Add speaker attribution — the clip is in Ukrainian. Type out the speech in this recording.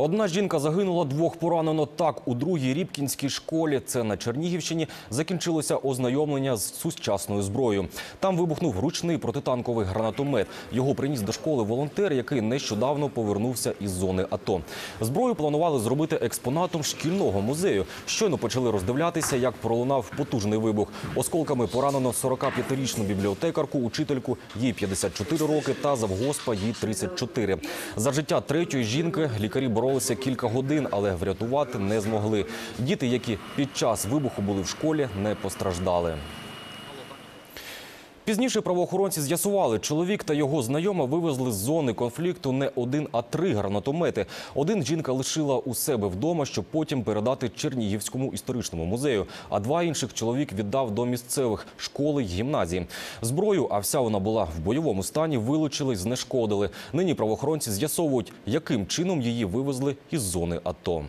Speaker 1: Одна жінка загинула, двох поранено. Так, у другій Рібкінській школі, це на Чернігівщині, закінчилося ознайомлення з сучасною зброєю. Там вибухнув ручний протитанковий гранатомет. Його приніс до школи волонтер, який нещодавно повернувся із зони АТО. Зброю планували зробити експонатом шкільного музею. Щойно почали роздивлятися, як пролунав потужний вибух. Осколками поранено 45-річну бібліотекарку, учительку, їй 54 роки та завгоспа їй 34. За життя третьої жінки лікарі боролися кілька годин, але врятувати не змогли. Діти, які під час вибуху були в школі, не постраждали. Пізніше правоохоронці з'ясували, чоловік та його знайома вивезли з зони конфлікту не один, а три гранатомети. Один жінка лишила у себе вдома, щоб потім передати Чернігівському історичному музею. А два інших чоловік віддав до місцевих школи й гімназії. Зброю, а вся вона була в бойовому стані, вилучили знешкодили. Нині правоохоронці з'ясовують, яким чином її вивезли із зони АТО.